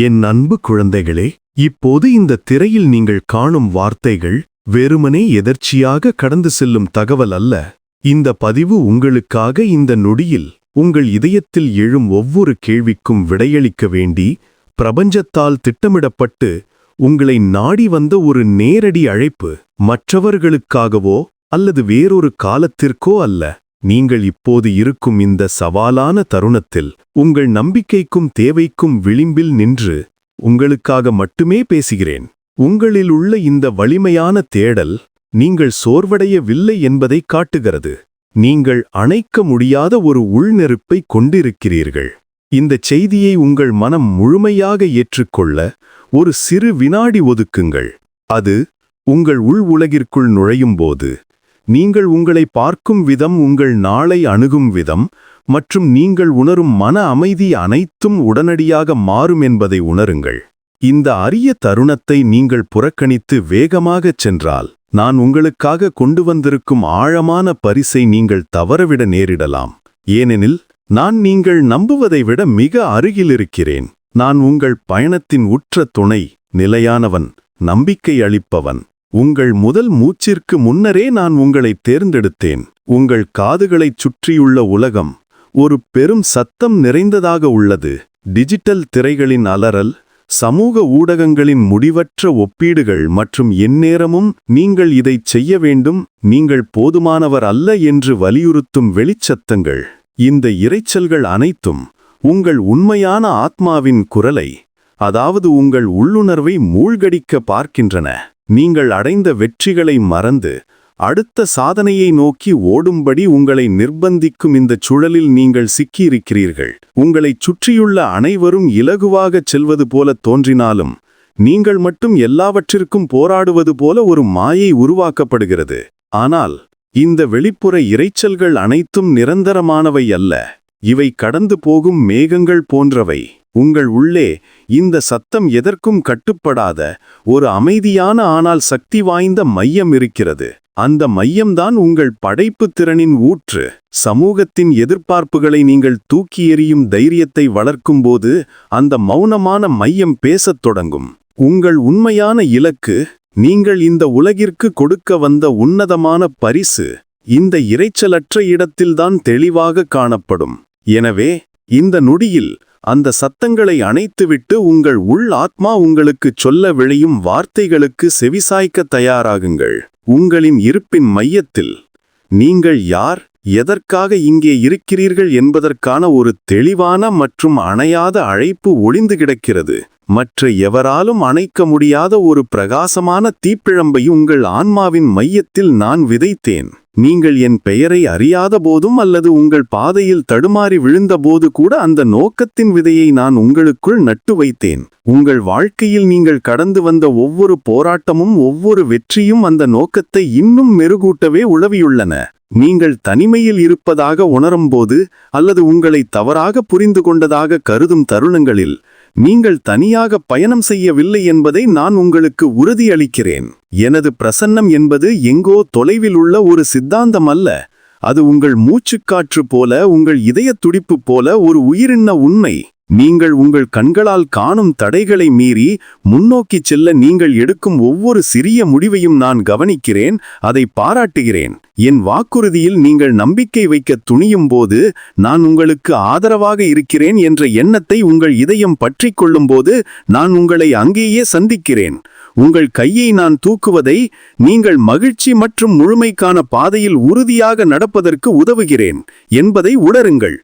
என் அன்பு குழந்தைகளே இப்போது இந்த திரையில் நீங்கள் காணும் வார்த்தைகள் வெறுமனே எதர்ச்சியாக கடந்து செல்லும் தகவல் அல்ல. இந்த பதிவு உங்களுக்காக இந்த நொடியில் உங்கள் இதயத்தில் எழும் ஒவ்வொரு கேள்விக்கும் விடையளிக்க வேண்டி பிரபஞ்சத்தால் திட்டமிடப்பட்டு உங்களை நாடி வந்த ஒரு நேரடி அழைப்பு மற்றவர்களுக்காகவோ அல்லது வேறொரு காலத்திற்கோ அல்ல. நீங்கள் இப்போது இருக்கும் இந்த சவாலான தருணத்தில் உங்கள் நம்பிக்கைக்கும் தேவைக்கும் விளிம்பில் நின்று உங்களுக்காக மட்டுமே பேசுகிறேன். உங்களில் உள்ள இந்த வலிமையான தேடல் நீங்கள் சோர்வடையவில்லை என்பதை காட்டுகிறது. நீங்கள் அணைக்க முடியாத ஒரு உள்நெருப்பை கொண்டிருக்கிறீர்கள். இந்த செய்தியை உங்கள் மனம் முழுமையாக ஏற்றுக்கொள்ள ஒரு சிறு வினாடி ஒதுக்குங்கள். அது உங்கள் உள் உலகிற்குள் நுழையும்போது நீங்கள் உங்களை பார்க்கும் விதம் உங்கள் நாளை அணுகும் விதம் மற்றும் நீங்கள் உணரும் மன அமைதி அனைத்தும் உடனடியாக மாறும் என்பதை உணருங்கள். இந்த அரிய தருணத்தை நீங்கள் புறக்கணித்து வேகமாகச் சென்றால் நான் உங்களுக்காக கொண்டு வந்திருக்கும் ஆழமான பரிசை நீங்கள் தவறவிட நேரிடலாம். ஏனெனில் நான் நீங்கள் நம்புவதை விட மிக அருகில் இருக்கிறேன் நான் உங்கள் பயணத்தின் உற்ற துணை நிலையானவன் நம்பிக்கை அளிப்பவன். உங்கள் முதல் மூச்சிற்கு முன்னரே நான் உங்களை தேர்ந்தெடுத்தேன். உங்கள் காதுகளைச் சுற்றியுள்ள உலகம் ஒரு பெரும் சத்தம் நிறைந்ததாக உள்ளது. டிஜிட்டல் திரைகளின் அலறல் சமூக ஊடகங்களின் முடிவற்ற ஒப்பீடுகள் மற்றும் எந்நேரமும் நீங்கள் இதைச் செய்ய வேண்டும் நீங்கள் போதுமானவர் அல்ல என்று வலியுறுத்தும் வெளிச்சத்தங்கள். இந்த இரைச்சல்கள் அனைத்தும் உங்கள் உண்மையான ஆத்மாவின் குரலை அதாவது உங்கள் உள்ளுணர்வை மூழ்கடிக்க பார்க்கின்றன. நீங்கள் அடைந்த வெற்றிகளை மறந்து அடுத்த சாதனையை நோக்கி ஓடும்படி உங்களை நிர்பந்திக்கும் இந்த சுழலில் நீங்கள் சிக்கியிருக்கிறீர்கள். உங்களைச் சுற்றியுள்ள அனைவரும் இலகுவாகச் செல்வது போல தோன்றினாலும் நீங்கள் மட்டும் எல்லாவற்றிற்கும் போராடுவது போல ஒரு மாயை உருவாக்கப்படுகிறது. ஆனால் இந்த வெளிப்புற இரைச்சல்கள் அனைத்தும் நிரந்தரமானவை அல்ல. இவை கடந்து போகும் மேகங்கள் போன்றவை. உங்கள் உள்ளே இந்த சத்தம் எதற்கும் கட்டுப்படாத ஒரு அமைதியான ஆனால் சக்தி வாய்ந்த மையம் இருக்கிறது. அந்த மையம்தான் உங்கள் படைப்பு திறனின் ஊற்று. சமூகத்தின் எதிர்பார்ப்புகளை நீங்கள் தூக்கி எறியும் தைரியத்தை வளர்க்கும்போது அந்த மௌனமான மையம் பேசத் தொடங்கும். உங்கள் உண்மையான இலக்கு நீங்கள் இந்த உலகிற்கு கொடுக்க வந்த உன்னதமான பரிசு இந்த இரைச்சலற்ற இடத்தில்தான் தெளிவாக காணப்படும். எனவே இந்த நொடியில் அந்த சத்தங்களை அணைத்துவிட்டு உங்கள் உள் ஆத்மா உங்களுக்குச் சொல்ல விளையும் வார்த்தைகளுக்கு செவிசாய்க்க தயாராகுங்கள். உங்களின் இருப்பின் மையத்தில் நீங்கள் யார் எதற்காக இங்கே இருக்கிறீர்கள் என்பதற்கான ஒரு தெளிவான மற்றும் அணையாத அழைப்பு ஒளிந்து கிடக்கிறது. மற்ற எவராலும் அணைக்க முடியாத ஒரு பிரகாசமான தீப்பிழம்பை உங்கள் ஆன்மாவின் மையத்தில் நான் விதைத்தேன். நீங்கள் என் பெயரை அறியாத போதும் அல்லது உங்கள் பாதையில் தடுமாறி விழுந்தபோது கூட அந்த நோக்கத்தின் விதையை நான் உங்களுக்குள் நட்டு வைத்தேன். உங்கள் வாழ்க்கையில் நீங்கள் கடந்து வந்த ஒவ்வொரு போராட்டமும் ஒவ்வொரு வெற்றியும் அந்த நோக்கத்தை இன்னும் மெருகூட்டவே உளவியுள்ளன. நீங்கள் தனிமையில் இருப்பதாக உணரும்போது அல்லது உங்களை தவறாக புரிந்து கொண்டதாக கருதும் தருணங்களில் நீங்கள் தனியாக பயணம் செய்யவில்லை என்பதை நான் உங்களுக்கு உறுதியளிக்கிறேன். எனது பிரசன்னம் என்பது எங்கோ தொலைவில் உள்ள ஒரு சித்தாந்தம் அல்ல அது உங்கள் மூச்சுக்காற்று போல உங்கள் இதயத் துடிப்பு போல ஒரு உயிரின உண்மை. நீங்கள் உங்கள் கண்களால் காணும் தடைகளை மீறி முன்னோக்கிச் செல்ல நீங்கள் எடுக்கும் ஒவ்வொரு சிறிய முடிவையும் நான் கவனிக்கிறேன் அதை பாராட்டுகிறேன். என் வாக்குறுதியில் நீங்கள் நம்பிக்கை வைக்க துணியும் போது நான் உங்களுக்கு ஆதரவாக இருக்கிறேன் என்ற எண்ணத்தை உங்கள் இதயம் பற்றிக் கொள்ளும்போது நான் உங்களை அங்கேயே சந்திக்கிறேன். உங்கள் கையை நான் தூக்குவதை நீங்கள் மகிழ்ச்சி மற்றும் முழுமைக்கான பாதையில் உறுதியாக நடப்பதற்கு உதவுகிறேன் என்பதை உணருங்கள்.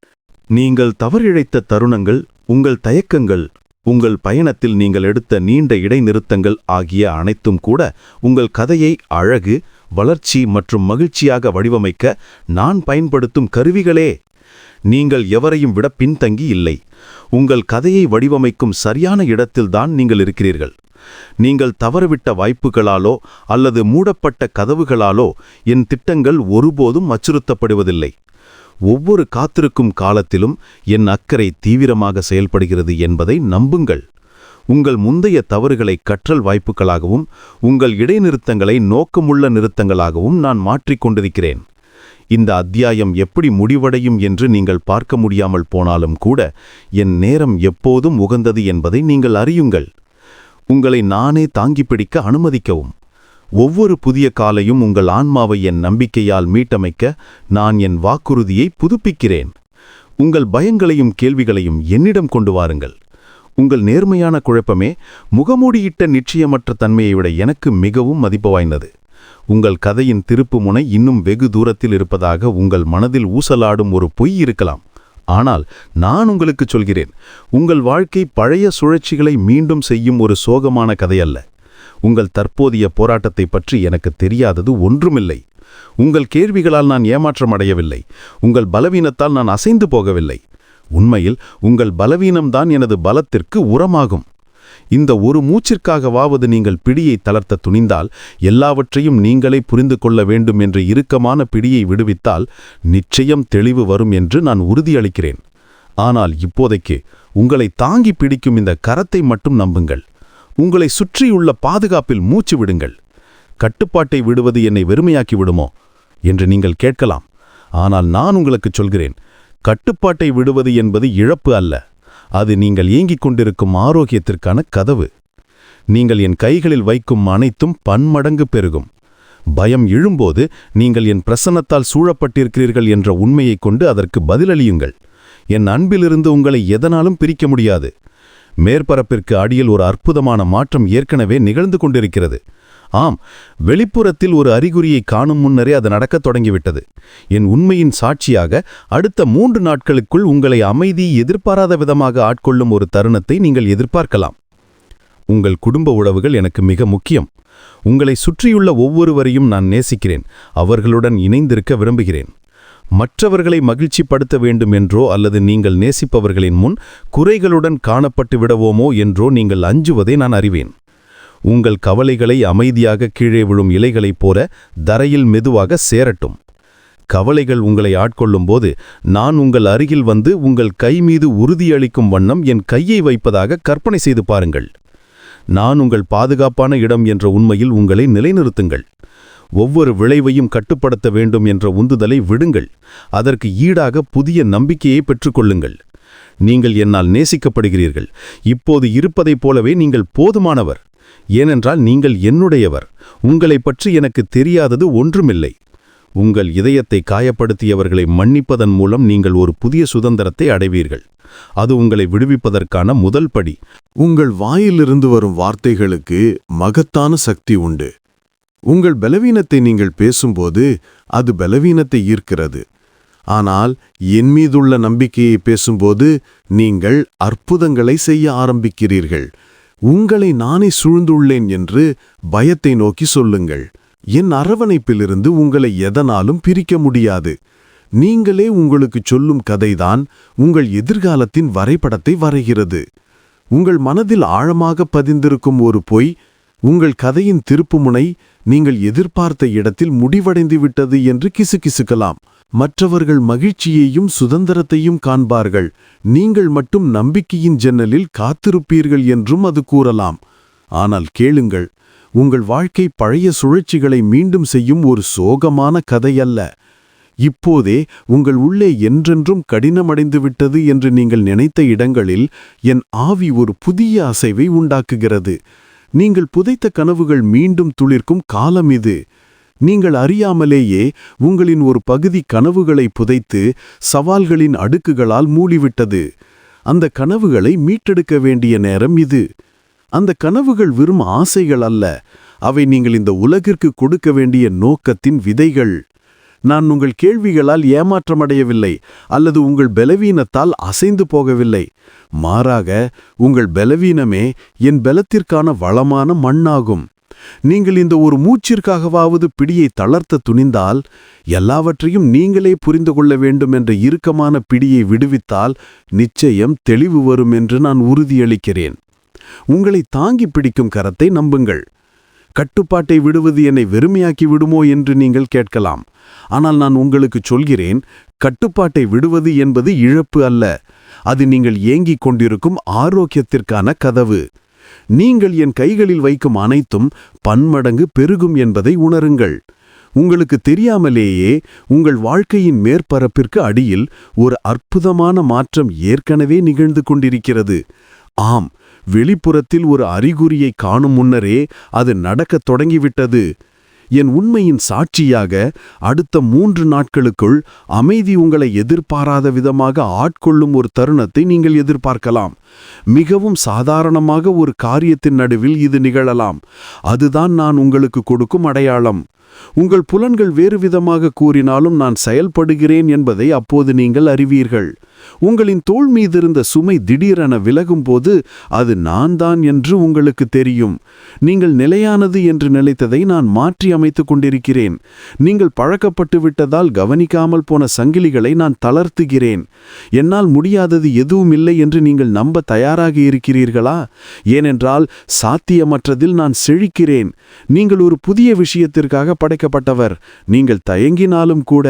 நீங்கள் தவறிழைத்த தருணங்கள் உங்கள் தயக்கங்கள் உங்கள் பயணத்தில் நீங்கள் எடுத்த நீண்ட இடைநிறுத்தங்கள் ஆகிய அனைத்தும் கூட உங்கள் கதையை அழகு வளர்ச்சி மற்றும் மகிழ்ச்சியாக வடிவமைக்க நான் பயன்படுத்தும் கருவிகளே. நீங்கள் எவரையும் விட பின்தங்கி இல்லை. உங்கள் கதையை வடிவமைக்கும் சரியான இடத்தில்தான் நீங்கள் இருக்கிறீர்கள். நீங்கள் தவறவிட்ட வாய்ப்புகளாலோ அல்லது மூடப்பட்ட கதவுகளாலோ என் திட்டங்கள் ஒருபோதும் அச்சுறுத்தப்படுவதில்லை. ஒவ்வொரு காத்திருக்கும் காலத்திலும் என் அக்கறை தீவிரமாக செயல்படுகிறது என்பதை நம்புங்கள். உங்கள் முந்தைய தவறுகளை கற்றல் வாய்ப்புகளாகவும் உங்கள் இடைநிறுத்தங்களை நோக்கமுள்ள நிறுத்தங்களாகவும் நான் மாற்றிக் கொண்டிருக்கிறேன். இந்த அத்தியாயம் எப்படி முடிவடையும் என்று நீங்கள் பார்க்க முடியாமல் போனாலும் கூட என் நேரம் எப்போதும் உகந்தது என்பதை நீங்கள் அறியுங்கள். உங்களை நானே தாங்கிப் பிடிக்க அனுமதிக்கவும். ஒவ்வொரு புதிய காலையும் உங்கள் ஆன்மாவை என் நம்பிக்கையால் மீட்டமைக்க நான் என் வாக்குறுதியை புதுப்பிக்கிறேன். உங்கள் பயங்களையும் கேள்விகளையும் என்னிடம் கொண்டு வாருங்கள். உங்கள் நேர்மையான குழப்பமே முகமூடியிட்ட நிச்சயமற்ற தன்மையை விட எனக்கு மிகவும் மதிப்பு வாய்ந்தது. உங்கள் கதையின் திருப்பு முனை இன்னும் வெகு தூரத்தில் இருப்பதாக உங்கள் மனதில் ஊசலாடும் ஒரு பொய் இருக்கலாம். ஆனால் நான் உங்களுக்கு சொல்கிறேன் உங்கள் வாழ்க்கை பழைய சுழற்சிகளை மீண்டும் செய்யும் ஒரு சோகமான கதையல்ல. உங்கள் தற்போதைய போராட்டத்தை பற்றி எனக்கு தெரியாதது ஒன்றுமில்லை. உங்கள் கேள்விகளால் நான் ஏமாற்றம் அடையவில்லை. உங்கள் பலவீனத்தால் நான் அசைந்து போகவில்லை. உண்மையில் உங்கள் பலவீனம்தான் எனது பலத்திற்கு உரமாகும். இந்த ஒரு மூச்சிற்காகவாவது நீங்கள் பிடியை தளர்த்த துணிந்தால் எல்லாவற்றையும் நீங்களே புரிந்து கொள்ள வேண்டும் என்ற இறுக்கமான பிடியை விடுவித்தால் நிச்சயம் தெளிவு வரும் என்று நான் உறுதியளிக்கிறேன். ஆனால் இப்போதைக்கு உங்களை தாங்கி பிடிக்கும் இந்த கரத்தை மட்டும் நம்புங்கள். உங்களை சுற்றியுள்ள பாதுகாப்பில் மூச்சு விடுங்கள். கட்டுப்பாட்டை விடுவது என்னை வெறுமையாக்கி விடுமோ என்று நீங்கள் கேட்கலாம். ஆனால் நான் உங்களுக்கு சொல்கிறேன் கட்டுப்பாட்டை விடுவது என்பது இழப்பு அல்ல. அது நீங்கள் ஏங்கிக் கொண்டிருக்கும் ஆரோக்கியத்திற்கான கதவு. நீங்கள் என் கைகளில் வைக்கும் அனைத்தும் பன்மடங்கு பெருகும். பயம் எழும்போது நீங்கள் என் பிரசன்னத்தால் சூழப்பட்டிருக்கிறீர்கள் என்ற உண்மையைக் கொண்டு அதற்கு பதிலளியுங்கள். என் அன்பிலிருந்து உங்களை எதனாலும் பிரிக்க முடியாது. மேற்பரப்பிற்கு அடியில் ஒரு அற்புதமான மாற்றம் ஏற்கனவே நிகழ்ந்து கொண்டிருக்கிறது. ஆம் வெளிப்புறத்தில் ஒரு அறிகுறியை காணும் முன்னரே அது நடக்கத் தொடங்கிவிட்டது. என் உண்மையின் சாட்சியாக அடுத்த மூன்று நாட்களுக்குள் உங்களை அமைதி எதிர்பாராத விதமாக ஆட்கொள்ளும் ஒரு தருணத்தை நீங்கள் எதிர்பார்க்கலாம். உங்கள் குடும்ப உறவுகள் எனக்கு மிக முக்கியம். உங்களை சுற்றியுள்ள ஒவ்வொருவரையும் நான் நேசிக்கிறேன். அவர்களுடன் இணைந்திருக்க விரும்புகிறேன். மற்றவர்களை மகிழ்ச்சிப்படுத்த வேண்டும் என்றோ அல்லது நீங்கள் நேசிப்பவர்களின் முன் குறைகளுடன் காணப்பட்டு விடவோமோ என்றோ நீங்கள் அஞ்சுவதை நான் அறிவேன். உங்கள் கவலைகளை அமைதியாக கீழே விழும் இலைகளைப் போல தரையில் மெதுவாக சேரட்டும். கவலைகள் உங்களை ஆட்கொள்ளும்போது நான் உங்கள் அருகில் வந்து உங்கள் கை மீது உறுதியளிக்கும் வண்ணம் என் கையை வைப்பதாக கற்பனை செய்து பாருங்கள். நான் உங்கள் பாதுகாப்பான இடம் என்ற உண்மையில் உங்களை நிலைநிறுத்துங்கள். ஒவ்வொரு விளைவையும் கட்டுப்படுத்த வேண்டும் என்ற உந்துதலை விடுங்கள். அதற்கு ஈடாக புதிய நம்பிக்கையை பெற்றுக்கொள்ளுங்கள். நீங்கள் என்னால் நேசிக்கப்படுகிறீர்கள். இப்போது இருப்பதைப் போலவே நீங்கள் போதுமானவர். ஏனென்றால் நீங்கள் என்னுடையவர். உங்களைப் பற்றி எனக்கு தெரியாதது ஒன்றுமில்லை. உங்கள் இதயத்தை காயப்படுத்தியவர்களை மன்னிப்பதன் மூலம் நீங்கள் ஒரு புதிய சுதந்திரத்தை அடைவீர்கள். அது உங்களை விடுவிப்பதற்கான முதல் படி. உங்கள் வாயிலிருந்து வரும் வார்த்தைகளுக்கு மகத்தான சக்தி உண்டு. உங்கள் பலவீனத்தை நீங்கள் பேசும்போது அது பலவீனத்தை ஈர்க்கிறது. ஆனால் என் மீதுள்ள நம்பிக்கையை பேசும்போது நீங்கள் அற்புதங்களை செய்ய ஆரம்பிக்கிறீர்கள். உங்களை நானே சூழ்ந்துள்ளேன் என்று பயத்தை நோக்கி சொல்லுங்கள். என் அரவணைப்பிலிருந்து உங்களை எதனாலும் பிரிக்க முடியாது. நீங்களே உங்களுக்கு சொல்லும் கதைதான் உங்கள் எதிர்காலத்தின் வரைபடத்தை வரைகிறது. உங்கள் மனதில் ஆழமாக பதிந்திருக்கும் ஒரு பொய் உங்கள் கதையின் திருப்புமுனை நீங்கள் எதிர்பார்த்த இடத்தில் முடிவடைந்து விட்டது என்று கிசுகிசுக்கலாம். மற்றவர்கள் மகிழ்ச்சியையும் சுதந்திரத்தையும் காண்பார்கள். நீங்கள் மட்டும் நம்பிக்கையின் ஜன்னலில் காத்திருப்பீர்கள் என்றும் அது கூறலாம். ஆனால் கேளுங்கள் உங்கள் வாழ்க்கை பழைய சுழற்சிகளை மீண்டும் செய்யும் ஒரு சோகமான கதையல்ல. இப்போதே உங்கள் உள்ளே என்றென்றும் கடினமடைந்து விட்டது என்று நீங்கள் நினைத்த இடங்களில் என் ஆவி ஒரு புதிய அசைவை உண்டாக்குகிறது. நீங்கள் புதைத்த கனவுகள் மீண்டும் துளிர்க்கும் காலம் இது. நீங்கள் அறியாமலேயே உங்களின் ஒரு பகுதி கனவுகளை புதைத்து சவால்களின் அடுக்குகளால் மூடிவிட்டது. அந்த கனவுகளை மீட்டெடுக்க வேண்டிய நேரம் இது. அந்த கனவுகள் வெறும் ஆசைகள் அல்ல. அவை நீங்கள் இந்த உலகிற்கு கொடுக்க வேண்டிய நோக்கத்தின் விதைகள். நான் உங்கள் கேள்விகளால் ஏமாற்றமடையவில்லை அல்லது உங்கள் பலவீனத்தால் அசைந்து போகவில்லை. மாறாக உங்கள் பலவீனமே என் பலத்திற்கான வளமான மண்ணாகும். நீங்கள் இந்த ஒரு மூச்சிற்காகவாவது பிடியை தளர்த்த துணிந்தால் எல்லாவற்றையும் நீங்களே புரிந்து கொள்ள வேண்டும் என்ற இறுக்கமான பிடியை விடுவித்தால் நிச்சயம் தெளிவு வரும் என்று நான் உறுதியளிக்கிறேன். உங்களை தாங்கி பிடிக்கும் கரத்தை நம்புங்கள். கட்டுப்பாட்டை விடுவது என்னை வெறுமையாக்கி விடுமோ என்று நீங்கள் கேட்கலாம். ஆனால் நான் உங்களுக்கு சொல்கிறேன் கட்டுப்பாட்டை விடுவது என்பது இழப்பு அல்ல. அது நீங்கள் ஏங்கிக் கொண்டிருக்கும் ஆரோக்கியத்திற்கான கதவு. நீங்கள் என் கைகளில் வைக்கும் அனைத்தும் பன்மடங்கு பெருகும் என்பதை உணருங்கள். உங்களுக்கு தெரியாமலேயே உங்கள் வாழ்க்கையின் மேற்பரப்பிற்கு அடியில் ஒரு அற்புதமான மாற்றம் ஏற்கனவே நிகழ்ந்து கொண்டிருக்கிறது. ஆம் வெளிப்புறத்தில் ஒரு அறிகுறியை காணும் முன்னரே அது நடக்கத் தொடங்கிவிட்டது. என் உண்மையின் சாட்சியாக அடுத்த மூன்று நாட்களுக்குள் அமைதி உங்களை எதிர்பாராத விதமாக ஆட்கொள்ளும் ஒரு தருணத்தை நீங்கள் எதிர்பார்க்கலாம். மிகவும் சாதாரணமாக ஒரு காரியத்தின் நடுவில் இது நிகழலாம். அதுதான் நான் உங்களுக்கு கொடுக்கும் அடையாளம். உங்கள் புலன்கள் வேறு விதமாக கூறினாலும் நான் செயல்படுகிறேன் என்பதை அப்போது நீங்கள் அறிவீர்கள். உங்களின் தோள் மீதிருந்த சுமை திடீரென விலகும்போது அது நான் தான் என்று உங்களுக்கு தெரியும். நீங்கள் நிலையானது என்று நினைத்ததை நான் மாற்றி அமைத்துக் கொண்டிருக்கிறேன். நீங்கள் பழக்கப்பட்டு விட்டதால் கவனிக்காமல் போன சங்கிலிகளை நான் தளர்த்துகிறேன். என்னால் முடியாதது எதுவும் இல்லை என்று நீங்கள் நம்ப தயாராக இருக்கிறீர்களா? ஏனென்றால் சாத்தியமற்றதில் நான் செழிக்கிறேன். நீங்கள் ஒரு புதிய விஷயத்திற்காக படைக்கப்பட்டவர். நீங்கள் தயங்கினாலும் கூட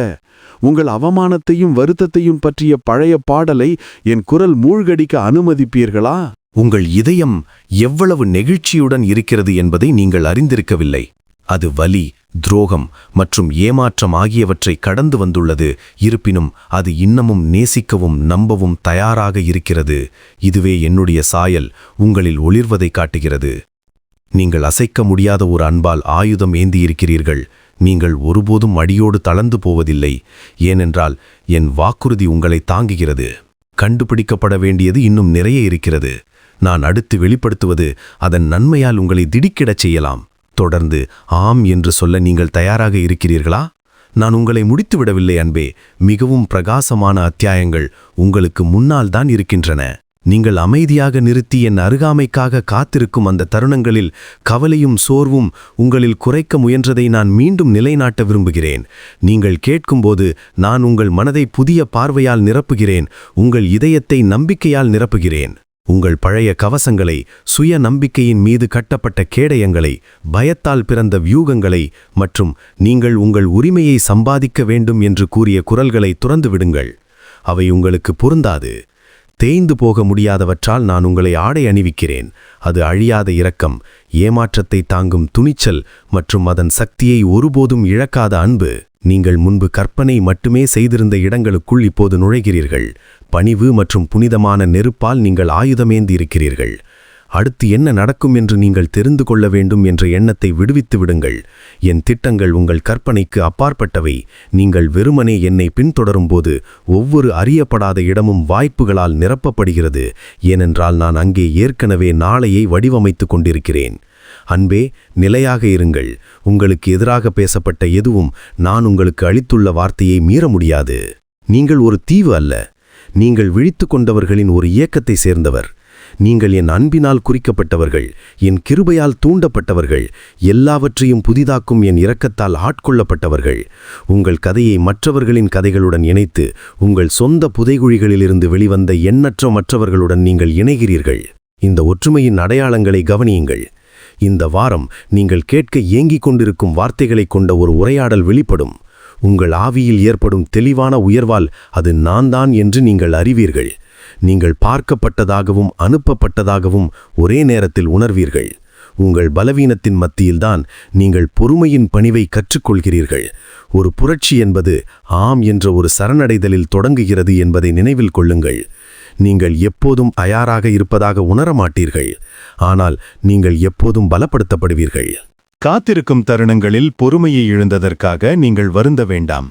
உங்கள் அவமானத்தையும் வருத்தத்தையும் பற்றிய பழைய பாடலை என் குரல் மூழ்கடிக்க அனுமதிப்பீர்களா? உங்கள் இதயம் எவ்வளவு நெகிழ்ச்சியுடன் இருக்கிறது என்பதை நீங்கள் அறிந்திருக்கவில்லை. அது வலி துரோகம் மற்றும் ஏமாற்றம் ஆகியவற்றை கடந்து வந்துள்ளது. இருப்பினும் அது இன்னமும் நேசிக்கவும் நம்பவும் தயாராக இருக்கிறது. இதுவே என்னுடைய சாயல் உங்களில் ஒளிர்வதை காட்டுகிறது. நீங்கள் அசைக்க முடியாத ஒரு அன்பால் ஆயுதம் ஏந்தியிருக்கிறீர்கள். நீங்கள் ஒருபோதும் அடியோடு தளர்ந்து போவதில்லை. ஏனென்றால் என் வாக்குறுதி உங்களை தாங்குகிறது. கண்டுபிடிக்கப்பட வேண்டியது இன்னும் நிறைய இருக்கிறது. நான் அடுத்து வெளிப்படுத்துவது அதன் நன்மையால் உங்களை திடுக்கிடச் செய்யலாம். தொடர்ந்து ஆம் என்று சொல்ல நீங்கள் தயாராக இருக்கிறீர்களா? நான் உங்களை முடித்துவிடவில்லை அன்பே. மிகவும் பிரகாசமான அத்தியாயங்கள் உங்களுக்கு முன்னால் தான் இருக்கின்றன. நீங்கள் அமைதியாக நிறுத்தி என் அருகாமைக்காக காத்திருக்கும் அந்த தருணங்களில் கவலையும் சோர்வும் உங்களில் குறைக்க முயன்றதை நான் மீண்டும் நிலைநாட்ட விரும்புகிறேன். நீங்கள் கேட்கும்போது நான் உங்கள் மனதை புதிய பார்வையால் நிரப்புகிறேன். உங்கள் இதயத்தை நம்பிக்கையால் நிரப்புகிறேன். உங்கள் பழைய கவசங்களை சுய நம்பிக்கையின் மீது கட்டப்பட்ட கேடயங்களை பயத்தால் பிறந்த வியூகங்களை மற்றும் நீங்கள் உங்கள் உரிமையை சம்பாதிக்க வேண்டும் என்று கூறிய குரல்களை துறந்து விடுங்கள். அவை உங்களுக்கு பொருந்தாது. தேய்ந்து போக முடியாதவற்றால் நான் உங்களை ஆடை அணிவிக்கிறேன். அது அழியாத இரக்கம் ஏமாற்றத்தை தாங்கும் துணிச்சல் மற்றும் அதன் சக்தியை ஒருபோதும் இழக்காத அன்பு. நீங்கள் முன்பு கற்பனை மட்டுமே செய்திருந்த இடங்களுக்குள் இப்போது நுழைகிறீர்கள். பணிவு மற்றும் புனிதமான நெருப்பால் நீங்கள் ஆயுதமேந்தி இருக்கிறீர்கள் அடுத்து என்ன நடக்கும் என்று நீங்கள் தெரிந்து கொள்ள வேண்டும் என்ற எண்ணத்தை விடுவித்து விடுங்கள். என் திட்டங்கள் உங்கள் கற்பனைக்கு அப்பாற்பட்டவை. நீங்கள் வெறுமனே என்னை பின்தொடரும்போது ஒவ்வொரு அறியப்படாத இடமும் வாய்ப்புகளால் நிரப்பப்படுகிறது. ஏனென்றால் நான் அங்கே ஏற்கனவே நாளையை வடிவமைத்துக் கொண்டிருக்கிறேன். அன்பே நிலையாக இருங்கள். உங்களுக்கு எதிராக பேசப்பட்ட எதுவும் நான் உங்களுக்கு அளித்துள்ள வார்த்தையை மீற முடியாது. நீங்கள் ஒரு தீவு அல்ல. நீங்கள் விழித்து கொண்டவர்களின் ஒரு இயக்கத்தை சேர்ந்தவர். நீங்கள் என் அன்பினால் குறிக்கப்பட்டவர்கள் என் கிருபையால் தூண்டப்பட்டவர்கள் எல்லாவற்றையும் புதிதாக்கும் என் இரக்கத்தால் ஆட்கொள்ளப்பட்டவர்கள். உங்கள் கதையை மற்றவர்களின் கதைகளுடன் இணைத்து உங்கள் சொந்த புதைகுழிகளிலிருந்து வெளிவந்த எண்ணற்ற மற்றவர்களுடன் நீங்கள் இணைகிறீர்கள். இந்த ஒற்றுமையின் அடையாளங்களை கவனியுங்கள். இந்த வாரம் நீங்கள் கேட்க ஏங்கிக் கொண்டிருக்கும் வார்த்தைகளைக் கொண்ட ஒரு உரையாடல் வெளிப்படும். உங்கள் ஆவியில் ஏற்படும் தெளிவான உயர்வால் அது நான் தான் என்று நீங்கள் அறிவீர்கள். நீங்கள் பார்க்கப்பட்டதாகவும் அனுப்பப்பட்டதாகவும் ஒரே நேரத்தில் உணர்வீர்கள். உங்கள் பலவீனத்தின் மத்தியில்தான் நீங்கள் பொறுமையின் பணிவை கற்றுக்கொள்கிறீர்கள். ஒரு புரட்சி என்பது ஆம் என்ற ஒரு சரணடைதலில் தொடங்குகிறது என்பதை நினைவில் கொள்ளுங்கள். நீங்கள் எப்போதும் தயாராக இருப்பதாக உணரமாட்டீர்கள். ஆனால் நீங்கள் எப்போதும் பலப்படுத்தப்படுவீர்கள். காத்திருக்கும் தருணங்களில் பொறுமையை இழந்ததற்காக நீங்கள் வருந்த வேண்டாம்.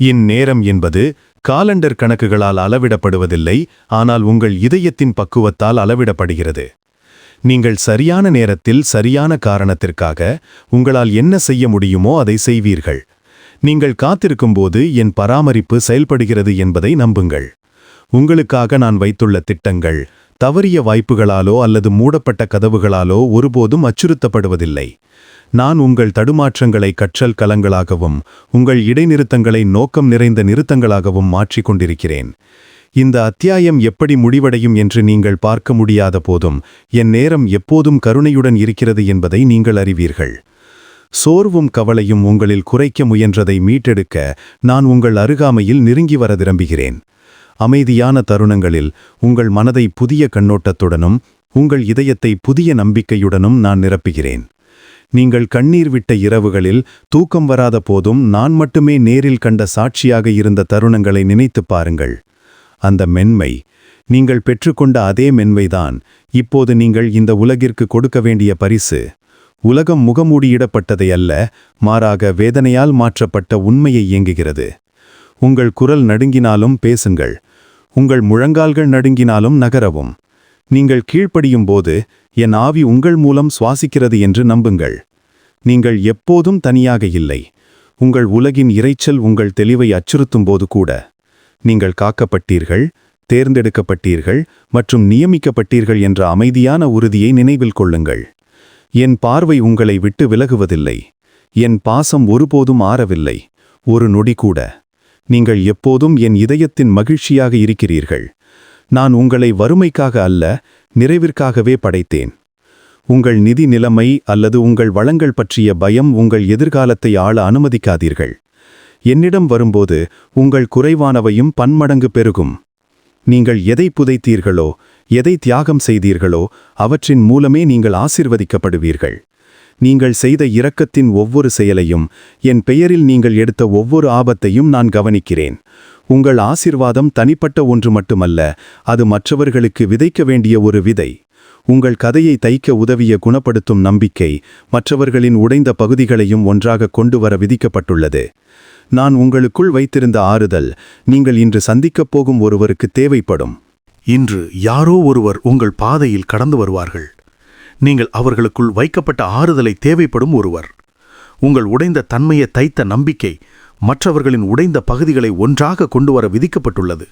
இந்நேரம் என்பது காலண்டர் கணக்குகளால் அளவிடப்படுவதில்லை ஆனால் உங்கள் இதயத்தின் பக்குவத்தால் அளவிடப்படுகிறது. நீங்கள் சரியான நேரத்தில் சரியான காரணத்திற்காக உங்களால் என்ன செய்ய முடியுமோ அதை செய்வீர்கள். நீங்கள் காத்திருக்கும்போது என் பராமரிப்பு செயல்படுகிறது என்பதை நம்புங்கள். உங்களுக்காக நான் வைத்துள்ள திட்டங்கள் தவறிய வாய்ப்புகளாலோ அல்லது மூடப்பட்ட கதவுகளாலோ ஒருபோதும் அச்சுறுத்தப்படுவதில்லை. நான் உங்கள் தடுமாற்றங்களை கற்றல் கலங்களாகவும் உங்கள் இடைநிறுத்தங்களை நோக்கம் நிறைந்த நிறுத்தங்களாகவும் மாற்றிக் கொண்டிருக்கிறேன். இந்த அத்தியாயம் எப்படி முடிவடையும் என்று நீங்கள் பார்க்க முடியாத போதும் என் நேரம் எப்போதும் கருணையுடன் இருக்கிறது என்பதை நீங்கள் அறிவீர்கள். சோர்வும் கவலையும் உங்களில் குறைக்க முயன்றதை மீட்டெடுக்க நான் உங்கள் அருகாமையில் நெருங்கி வர விரும்புகிறேன். அமைதியான தருணங்களில் உங்கள் மனதை புதிய கண்ணோட்டத்துடனும் உங்கள் இதயத்தை புதிய நம்பிக்கையுடனும் நான் நிரப்புகிறேன். நீங்கள் கண்ணீர் விட்ட இரவுகளில் தூக்கம் வராத போதும் நான் மட்டுமே நேரில் கண்ட சாட்சியாக இருந்த தருணங்களை நினைத்துப் பாருங்கள். அந்த மென்மை நீங்கள் பெற்றுக்கொண்ட அதே மென்மைதான். இப்போது நீங்கள் இந்த உலகிற்கு கொடுக்க வேண்டிய பரிசு. உலகம் முகமூடியிடப்பட்டதை அல்ல மாறாக வேதனையால் மாற்றப்பட்ட உண்மையை இயங்குகிறது. உங்கள் குரல் நடுங்கினாலும் பேசுங்கள். உங்கள் முழங்கால்கள் நடுங்கினாலும் நகரவும். நீங்கள் கீழ்ப்படியும் போது என் ஆவி உங்கள் மூலம் சுவாசிக்கிறது என்று நம்புங்கள். நீங்கள் எப்போதும் தனியாக இல்லை. உங்கள் உலகின் இரைச்சல் உங்கள் தெளிவை அச்சுறுத்தும் போது கூட. நீங்கள் காக்கப்பட்டீர்கள் தேர்ந்தெடுக்கப்பட்டீர்கள் மற்றும் நியமிக்கப்பட்டீர்கள் என்ற அமைதியான உறுதியை நினைவில் கொள்ளுங்கள். என் பார்வை உங்களை விட்டு விலகுவதில்லை. என் பாசம் ஒருபோதும் ஆறவில்லை. ஒரு நொடி கூட. நீங்கள் எப்போதும் என் இதயத்தின் மகிழ்ச்சியாக இருக்கிறீர்கள். நான் உங்களை வறுமைக்காக அல்ல நிறைவிற்காகவே படைத்தேன். உங்கள் நிதி நிலைமை அல்லது உங்கள் வளங்கள் பற்றிய பயம் உங்கள் எதிர்காலத்தை ஆள அனுமதிக்காதீர்கள். என்னிடம் வரும்போது உங்கள் குறைவானவையும் பன்மடங்கு பெருகும். நீங்கள் எதை புதைத்தீர்களோ எதை தியாகம் செய்தீர்களோ அவற்றின் மூலமே நீங்கள் ஆசிர்வதிக்கப்படுவீர்கள். நீங்கள் செய்த இரக்கத்தின் ஒவ்வொரு செயலையும் என் பெயரில் நீங்கள் எடுத்த ஒவ்வொரு ஆபத்தையும் நான் கவனிக்கிறேன். உங்கள் ஆசிர்வாதம் தனிப்பட்ட ஒன்று மட்டுமல்ல அது மற்றவர்களுக்கு விதைக்க வேண்டிய ஒரு விதை. உங்கள் கதையை தைக்க உதவிய குணப்படுத்தும் நம்பிக்கை மற்றவர்களின் உடைந்த பகுதிகளையும் ஒன்றாக கொண்டு வர விதிக்கப்பட்டுள்ளது. நான் உங்களுக்குள் வைத்திருந்த ஆறுதல் நீங்கள் இன்று சந்திக்கப் போகும் ஒருவருக்கு தேவைப்படும். இன்று யாரோ ஒருவர் உங்கள் பாதையில் கடந்து வருவார்கள். நீங்கள் அவர்களுக்குள் வைக்கப்பட்ட ஆறுதலை தேவைப்படும் ஒருவர். உங்கள் உடைந்த தன்மையை தைத்த நம்பிக்கை மற்றவர்களின் உடைந்த பகுதிகளை ஒன்றாக கொண்டு வர விதிக்கப்பட்டுள்ளது.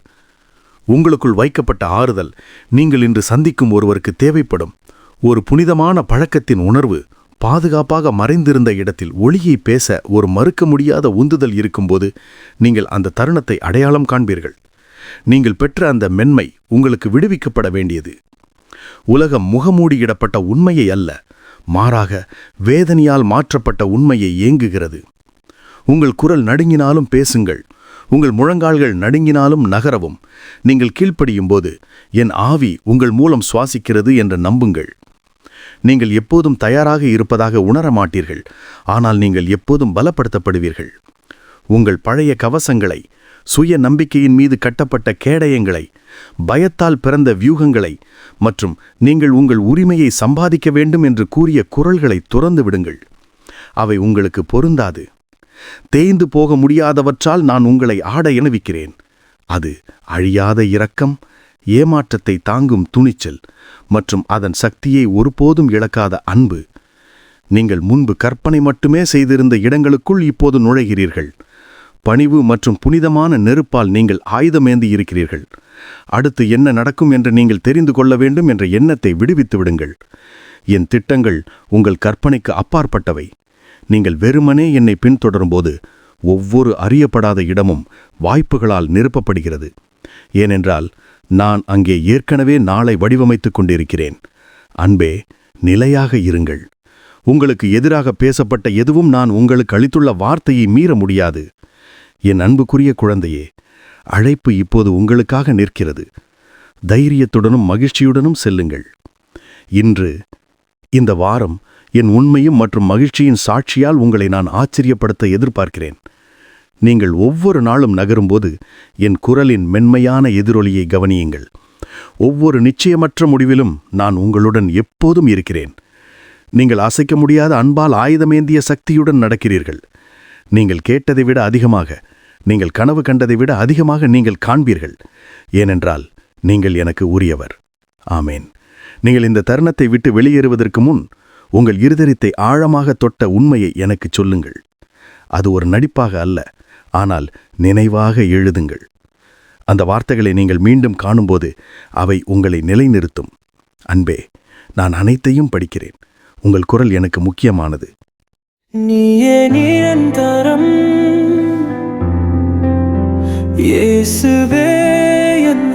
உங்களுக்குள் வைக்கப்பட்ட ஆறுதல் நீங்கள் இன்று சந்திக்கும் ஒருவருக்கு தேவைப்படும் ஒரு புனிதமான பழக்கத்தின் உணர்வு பாதுகாப்பாக மறைந்திருந்த இடத்தில் ஒளியை பேச ஒரு மறுக்க முடியாத உந்துதல் இருக்கும்போது நீங்கள் அந்த தருணத்தை அடையாளம் காண்பீர்கள். நீங்கள் பெற்ற அந்த மென்மை உங்களுக்கு விடுவிக்கப்பட வேண்டியது. உலகம் முகமூடியிடப்பட்ட உண்மையை அல்ல மாறாக வேதனையால் மாற்றப்பட்ட உண்மையை ஏங்குகிறது. உங்கள் குரல் நடுங்கினாலும் பேசுங்கள். உங்கள் முழங்கால்கள் நடுங்கினாலும் நகரவும். நீங்கள் கீழ்ப்படியும்போது என் ஆவி உங்கள் மூலம் சுவாசிக்கிறது என்று நம்புங்கள். நீங்கள் எப்போதும் தயாராக இருப்பதாக உணர மாட்டீர்கள். ஆனால் நீங்கள் எப்போதும் பலப்படுத்தப்படுவீர்கள். உங்கள் பழைய கவசங்களை சுய நம்பிக்கையின் மீது கட்டப்பட்ட கேடயங்களை பயத்தால் பிறந்த வியூகங்களை மற்றும் நீங்கள் உங்கள் உரிமையை சம்பாதிக்க வேண்டும் என்று கூறிய குரல்களை துறந்து விடுங்கள். அவை உங்களுக்கு பொருந்தாது. தேய்ந்து போக முடியாதவற்றால் நான் உங்களை ஆட எனவிக்கிறேன் அது அழியாத இரக்கம் ஏமாற்றத்தை தாங்கும் துணிச்சல் மற்றும் அதன் சக்தியை ஒருபோதும் இழக்காத அன்பு. நீங்கள் முன்பு கற்பனை மட்டுமே செய்திருந்த இடங்களுக்குள் இப்போது நுழைகிறீர்கள். பணிவு மற்றும் புனிதமான நெருப்பால் நீங்கள் ஆயுதமேந்தி இருக்கிறீர்கள். அடுத்து என்ன நடக்கும் என்று நீங்கள் தெரிந்து கொள்ள வேண்டும் என்ற எண்ணத்தை விடுவித்து விடுங்கள். என் திட்டங்கள் உங்கள் கற்பனைக்கு அப்பாற்பட்டவை. நீங்கள் வெறுமனே என்னை பின்தொடரும்போது ஒவ்வொரு அறியப்படாத இடமும் வாய்ப்புகளால் நிரப்பப்படுகிறது. ஏனென்றால் நான் அங்கே ஏற்கனவே நாளை வடிவமைத்துக் கொண்டிருக்கிறேன். அன்பே நிலையாக இருங்கள். உங்களுக்கு எதிராக பேசப்பட்ட எதுவும் நான் உங்களுக்கு அளித்துள்ள வார்த்தையை மீற முடியாது. என் அன்புக்குரிய குழந்தையே அழைப்பு இப்போது உங்களுக்காக நிற்கிறது. தைரியத்துடனும் மகிழ்ச்சியுடனும் செல்லுங்கள். இன்று இந்த வாரம் என் உண்மையும் மற்றும் மகிழ்ச்சியின் சாட்சியால் உங்களை நான் ஆச்சரியப்படுத்த எதிர்பார்க்கிறேன். நீங்கள் ஒவ்வொரு நாளும் நகரும்போது என் குரலின் மென்மையான எதிரொலியை கவனியுங்கள். ஒவ்வொரு நிச்சயமற்ற முடிவிலும் நான் உங்களுடன் எப்போதும் இருக்கிறேன். நீங்கள் அசைக்க முடியாத அன்பால் ஆயுதமேந்திய சக்தியுடன் நடக்கிறீர்கள். நீங்கள் கேட்டதை விட அதிகமாக நீங்கள் கனவு கண்டதை விட அதிகமாக நீங்கள் காண்பீர்கள். ஏனென்றால் நீங்கள் எனக்கு உரியவர். ஆமேன். நீங்கள் இந்த தருணத்தை விட்டு வெளியேறுவதற்கு முன் உங்கள் இருதயத்தை ஆழமாக தொட்ட உண்மையை எனக்கு சொல்லுங்கள். அது ஒரு நடிப்பாக அல்ல ஆனால் நினைவாக எழுதுங்கள். அந்த வார்த்தைகளை நீங்கள் மீண்டும் காணும்போது அவை உங்களை நிலைநிறுத்தும். அன்பே நான் அனைத்தையும் படிக்கிறேன். உங்கள் குரல் எனக்கு முக்கியமானது. நீயே நிரந்தரம். இயேசுவே என்